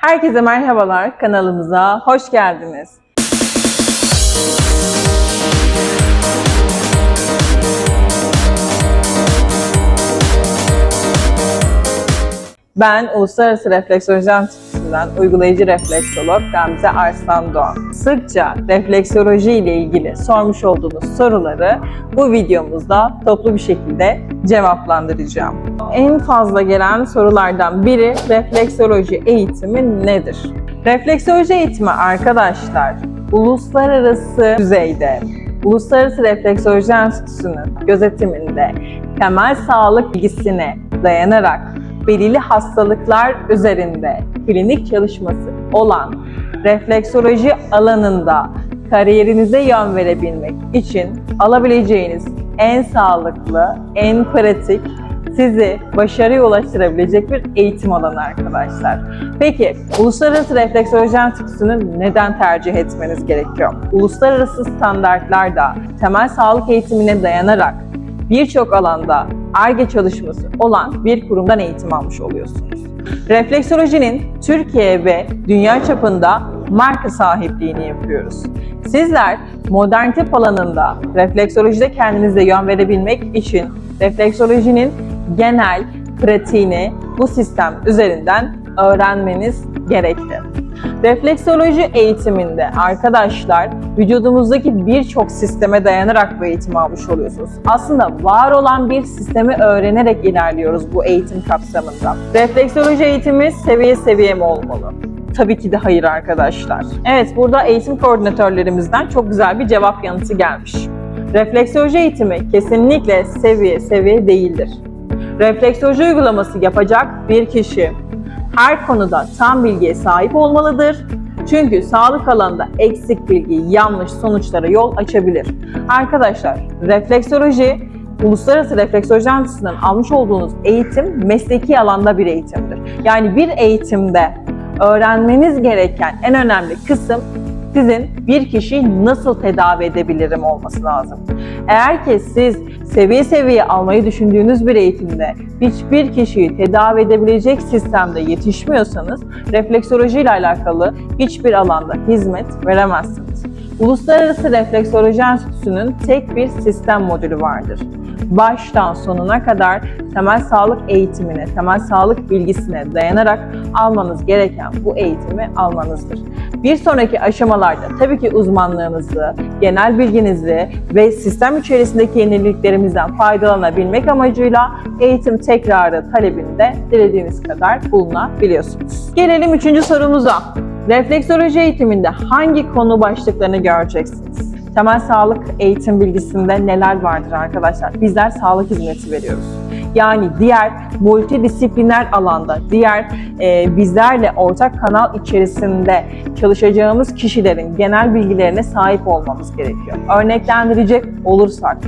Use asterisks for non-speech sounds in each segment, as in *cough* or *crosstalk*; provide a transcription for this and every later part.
Herkese merhabalar, kanalımıza hoş geldiniz. Ben Uluslararası Refleksoloji Enstitüsü'nden uygulayıcı refleksolog Gamze Arslan Doğan. Sıkça refleksoloji ile ilgili sormuş olduğunuz soruları bu videomuzda toplu bir şekilde cevaplandıracağım. En fazla gelen sorulardan biri refleksoloji eğitimi nedir? Refleksoloji eğitimi arkadaşlar uluslararası düzeyde Uluslararası Refleksoloji Enstitüsü'nün gözetiminde temel sağlık bilgisine dayanarak belirli hastalıklar üzerinde klinik çalışması olan refleksoloji alanında kariyerinize yön verebilmek için alabileceğiniz en sağlıklı, en pratik, sizi başarıya ulaştırabilecek bir eğitim alanı arkadaşlar. Peki Uluslararası Refleksoloji Enstitüsü'nü neden tercih etmeniz gerekiyor? Uluslararası standartlarda temel sağlık eğitimine dayanarak birçok alanda ARGE çalışması olan bir kurumdan eğitim almış oluyorsunuz. Refleksolojinin Türkiye ve dünya çapında marka sahipliğini yapıyoruz. Sizler modern tıp alanında refleksolojide kendinize yön verebilmek için refleksolojinin genel pratiğini bu sistem üzerinden öğrenmeniz gerekli. Refleksoloji eğitiminde arkadaşlar vücudumuzdaki birçok sisteme dayanarak bu eğitimi almış oluyorsunuz. Aslında var olan bir sistemi öğrenerek ilerliyoruz bu eğitim kapsamında. Refleksoloji eğitimi seviye seviye mi olmalı? Tabii ki de hayır arkadaşlar. Evet burada eğitim koordinatörlerimizden çok güzel bir cevap yanıtı gelmiş. Refleksoloji eğitimi kesinlikle seviye seviye değildir. Refleksoloji uygulaması yapacak bir kişi her konuda tam bilgiye sahip olmalıdır. Çünkü sağlık alanında eksik bilgi yanlış sonuçlara yol açabilir. Arkadaşlar refleksoloji Uluslararası Refleksoloji Enstitüsü'nden almış olduğunuz eğitim mesleki alanda bir eğitimdir. Yani bir eğitimde öğrenmeniz gereken en önemli kısım sizin bir kişiyi nasıl tedavi edebilirim olması lazım. Eğer ki siz seviye seviye almayı düşündüğünüz bir eğitimde hiçbir kişiyi tedavi edebilecek sistemde yetişmiyorsanız refleksoloji ile alakalı hiçbir alanda hizmet veremezsiniz. Uluslararası Refleksoloji Enstitüsü'nün tek bir sistem modülü vardır. Baştan sonuna kadar temel sağlık eğitimine, temel sağlık bilgisine dayanarak almanız gereken bu eğitimi almanızdır. Bir sonraki aşamalarda tabii ki uzmanlığınızı, genel bilginizi ve sistem içerisindeki yeniliklerimizden faydalanabilmek amacıyla eğitim tekrarı talebinde dilediğiniz kadar bulunabiliyorsunuz. Gelelim üçüncü sorumuza. Refleksoloji eğitiminde hangi konu başlıklarını göreceksiniz? Temel sağlık eğitim bilgisinde neler vardır arkadaşlar? Bizler sağlık hizmeti veriyoruz. Yani diğer multidisipliner alanda, diğer e, bizlerle ortak kanal içerisinde çalışacağımız kişilerin genel bilgilerine sahip olmamız gerekiyor. Örneklendirecek olursak,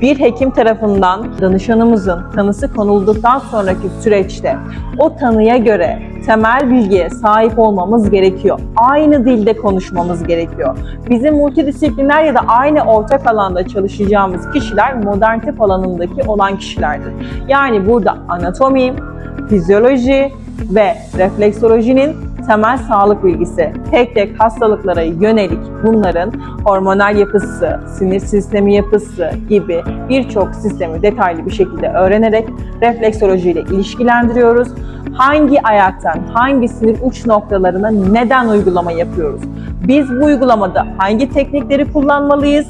bir hekim tarafından danışanımızın tanısı konulduktan sonraki süreçte o tanıya göre temel bilgiye sahip olmamız gerekiyor. Aynı dilde konuşmamız gerekiyor. Bizim multidisipliner ya da aynı ortak alanda çalışacağımız kişiler modern tıp alanındaki olan kişilerdir. Yani burada anatomi, fizyoloji ve refleksolojinin temel sağlık bilgisi, tek tek hastalıklara yönelik bunların hormonal yapısı, sinir sistemi yapısı gibi birçok sistemi detaylı bir şekilde öğrenerek refleksoloji ile ilişkilendiriyoruz. Hangi ayaktan, hangi sinir uç noktalarına neden uygulama yapıyoruz? Biz bu uygulamada hangi teknikleri kullanmalıyız?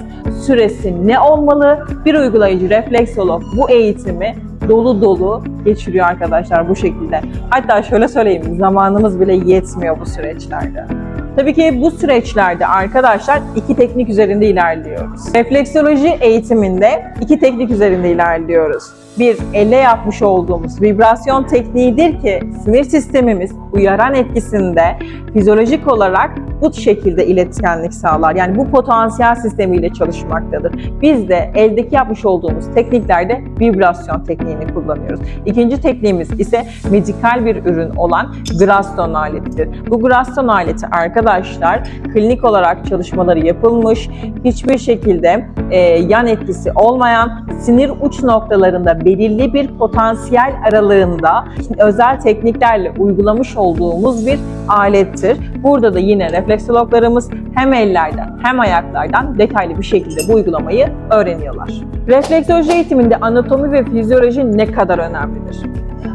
Süresi ne olmalı? Bir uygulayıcı refleksolog bu eğitimi dolu dolu geçiriyor arkadaşlar bu şekilde. Hatta şöyle söyleyeyim zamanımız bile yetmiyor bu süreçlerde. Tabii ki bu süreçlerde arkadaşlar iki teknik üzerinde ilerliyoruz. Refleksoloji eğitiminde iki teknik üzerinde ilerliyoruz. Bir, elle yapmış olduğumuz vibrasyon tekniğidir ki sinir sistemimiz uyaran etkisinde fizyolojik olarak bu şekilde iletkenlik sağlar. Yani bu potansiyel sistemiyle çalışmaktadır. Biz de eldeki yapmış olduğumuz tekniklerde vibrasyon tekniğini kullanıyoruz. İkinci tekniğimiz ise medikal bir ürün olan Graston aletidir. Bu Graston aleti arkadaşlar klinik olarak çalışmaları yapılmış, hiçbir şekilde e, yan etkisi olmayan sinir uç noktalarında belirli bir potansiyel aralığında özel tekniklerle uygulamış olduğumuz bir alettir. Burada da yine refleksologlarımız hem ellerden hem ayaklardan detaylı bir şekilde bu uygulamayı öğreniyorlar. Refleksoloji eğitiminde anatomi ve fizyoloji ne kadar önemlidir?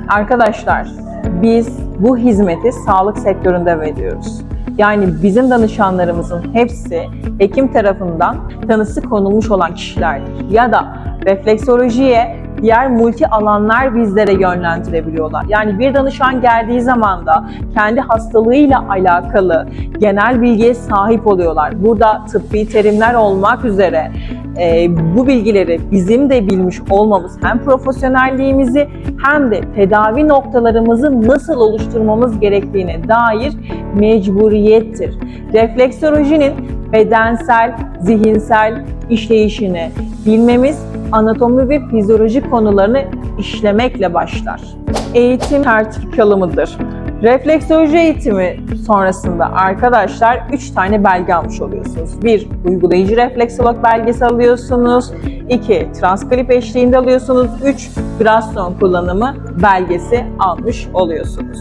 Arkadaşlar biz bu hizmeti sağlık sektöründe veriyoruz. Yani bizim danışanlarımızın hepsi hekim tarafından tanısı konulmuş olan kişilerdir. Ya da refleksolojiye diğer multi alanlar bizlere yönlendirebiliyorlar. Yani bir danışan geldiği zaman da kendi hastalığıyla alakalı genel bilgiye sahip oluyorlar. Burada tıbbi terimler olmak üzere e, bu bilgileri bizim de bilmiş olmamız hem profesyonelliğimizi hem de tedavi noktalarımızı nasıl oluşturmamız gerektiğine dair mecburiyettir. Refleksolojinin bedensel, zihinsel işleyişini bilmemiz anatomi ve fizyoloji konularını işlemekle başlar. Eğitim sertifikalı mıdır? Refleksoloji eğitimi sonrasında arkadaşlar 3 tane belge almış oluyorsunuz. 1. Uygulayıcı refleksolog belgesi alıyorsunuz. 2. Transkrip eşliğinde alıyorsunuz. 3. Graston kullanımı belgesi almış oluyorsunuz.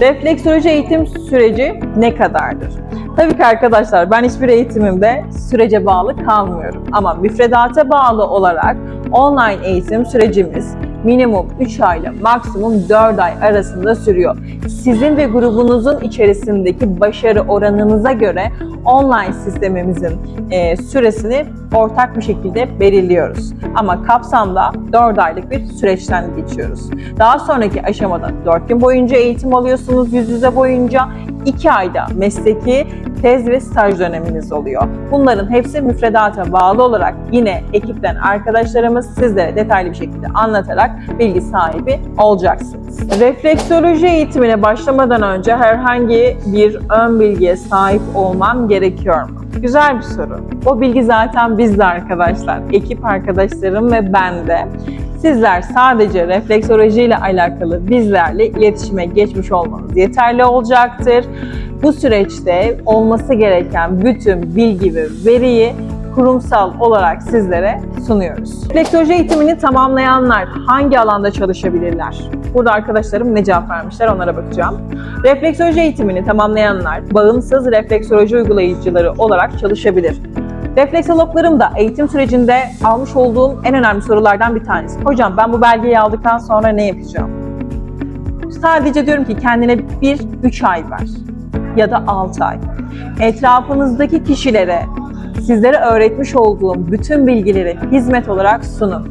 Refleksoloji eğitim süreci ne kadardır? Tabii ki arkadaşlar ben hiçbir eğitimimde sürece bağlı kalmıyorum. Ama müfredata bağlı olarak online eğitim sürecimiz minimum 3 ay ile maksimum 4 ay arasında sürüyor. Sizin ve grubunuzun içerisindeki başarı oranınıza göre online sistemimizin e, süresini ortak bir şekilde belirliyoruz. Ama kapsamda 4 aylık bir süreçten geçiyoruz. Daha sonraki aşamada 4 gün boyunca eğitim alıyorsunuz yüz yüze boyunca. 2 ayda mesleki tez ve staj döneminiz oluyor. Bunların hepsi müfredata bağlı olarak yine ekipten arkadaşlarımız sizlere detaylı bir şekilde anlatarak bilgi sahibi olacaksınız. Refleksoloji eğitimine başlamadan önce herhangi bir ön bilgiye sahip olmam gerekiyor mu? Güzel bir soru. O bilgi zaten bizde arkadaşlar. Ekip arkadaşlarım ve ben de. Sizler sadece refleksoloji ile alakalı bizlerle iletişime geçmiş olmanız yeterli olacaktır. Bu süreçte olması gereken bütün bilgi ve veriyi kurumsal olarak sizlere sunuyoruz. Refleksoloji eğitimini tamamlayanlar hangi alanda çalışabilirler? Burada arkadaşlarım ne cevap vermişler onlara bakacağım. Refleksoloji eğitimini tamamlayanlar bağımsız refleksoloji uygulayıcıları olarak çalışabilir. Refleksologlarım da eğitim sürecinde almış olduğum en önemli sorulardan bir tanesi. Hocam ben bu belgeyi aldıktan sonra ne yapacağım? Sadece diyorum ki kendine bir 3 ay ver ya da 6 ay. Etrafınızdaki kişilere sizlere öğretmiş olduğum bütün bilgileri hizmet olarak sunun.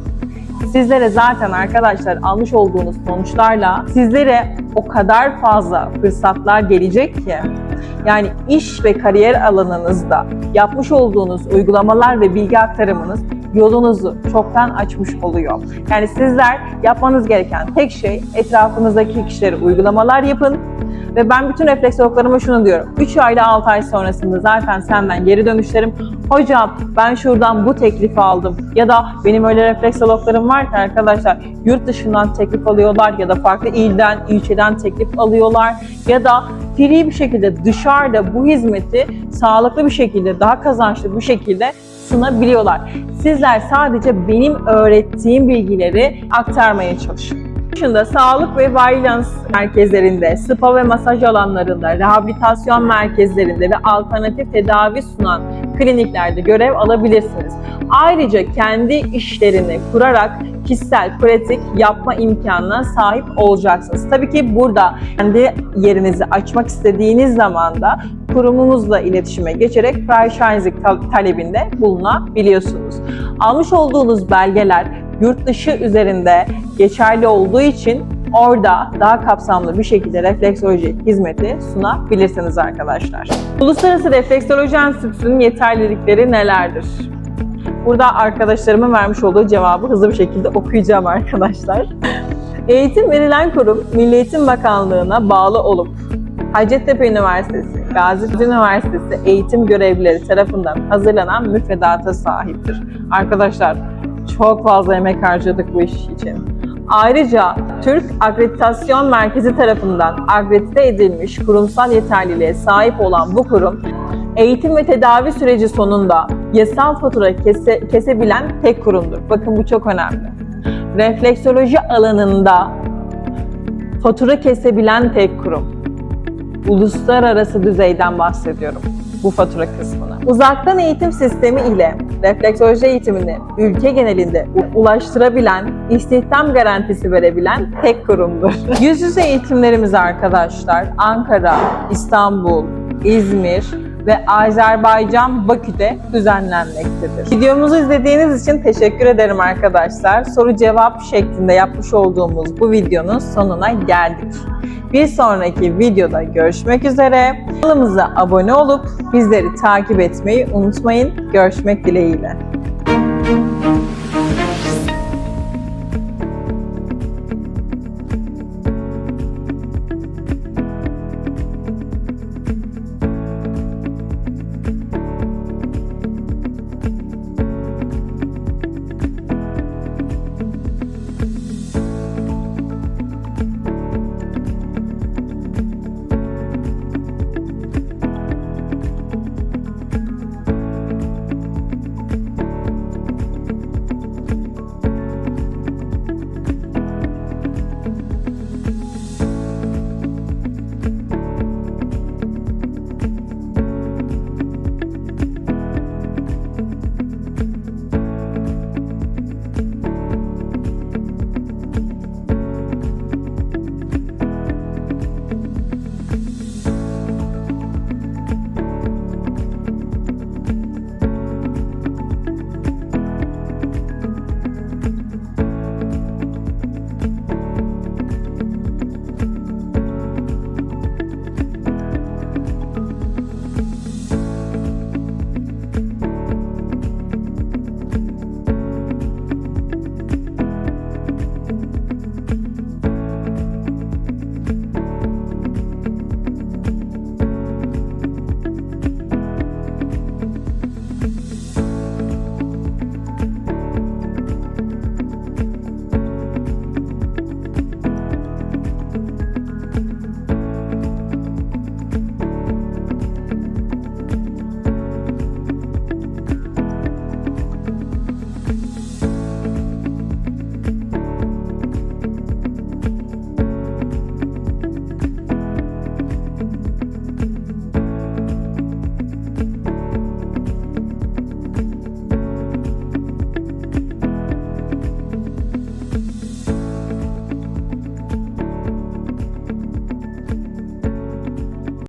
Sizlere zaten arkadaşlar almış olduğunuz sonuçlarla sizlere o kadar fazla fırsatlar gelecek ki yani iş ve kariyer alanınızda yapmış olduğunuz uygulamalar ve bilgi aktarımınız yolunuzu çoktan açmış oluyor. Yani sizler yapmanız gereken tek şey etrafınızdaki kişilere uygulamalar yapın ve ben bütün refleksologlarıma şunu diyorum. 3 ay ile 6 ay sonrasında zaten senden geri dönüşlerim. Hocam ben şuradan bu teklifi aldım. Ya da benim öyle refleksologlarım var ki arkadaşlar yurt dışından teklif alıyorlar ya da farklı ilden, ilçeden teklif alıyorlar. Ya da free bir şekilde dışarıda bu hizmeti sağlıklı bir şekilde, daha kazançlı bir şekilde sunabiliyorlar. Sizler sadece benim öğrettiğim bilgileri aktarmaya çalışın dışında sağlık ve violence merkezlerinde, spa ve masaj alanlarında, rehabilitasyon merkezlerinde ve alternatif tedavi sunan kliniklerde görev alabilirsiniz. Ayrıca kendi işlerini kurarak kişisel pratik yapma imkanına sahip olacaksınız. Tabii ki burada kendi yerinizi açmak istediğiniz zaman da kurumumuzla iletişime geçerek franchising talebinde bulunabiliyorsunuz. Almış olduğunuz belgeler yurt dışı üzerinde geçerli olduğu için orada daha kapsamlı bir şekilde refleksoloji hizmeti sunabilirsiniz arkadaşlar. Uluslararası Refleksoloji Enstitüsü'nün yeterlilikleri nelerdir? Burada arkadaşlarımın vermiş olduğu cevabı hızlı bir şekilde okuyacağım arkadaşlar. Eğitim verilen kurum Milli Eğitim Bakanlığı'na bağlı olup Hacettepe Üniversitesi, Gazi Üniversitesi eğitim görevlileri tarafından hazırlanan müfredata sahiptir. Arkadaşlar çok fazla emek harcadık bu iş için. Ayrıca Türk Akreditasyon Merkezi tarafından akredite edilmiş kurumsal yeterliliğe sahip olan bu kurum, eğitim ve tedavi süreci sonunda yasal fatura kese, kesebilen tek kurumdur. Bakın bu çok önemli. refleksoloji alanında fatura kesebilen tek kurum. Uluslararası düzeyden bahsediyorum bu fatura kısmını. Uzaktan eğitim sistemi ile refleksoloji eğitimini ülke genelinde ulaştırabilen, istihdam garantisi verebilen tek kurumdur. *laughs* Yüz yüze eğitimlerimiz arkadaşlar Ankara, İstanbul, İzmir ve Azerbaycan Bakü'de düzenlenmektedir. Videomuzu izlediğiniz için teşekkür ederim arkadaşlar. Soru cevap şeklinde yapmış olduğumuz bu videonun sonuna geldik. Bir sonraki videoda görüşmek üzere. Kanalımıza abone olup bizleri takip etmeyi unutmayın. Görüşmek dileğiyle.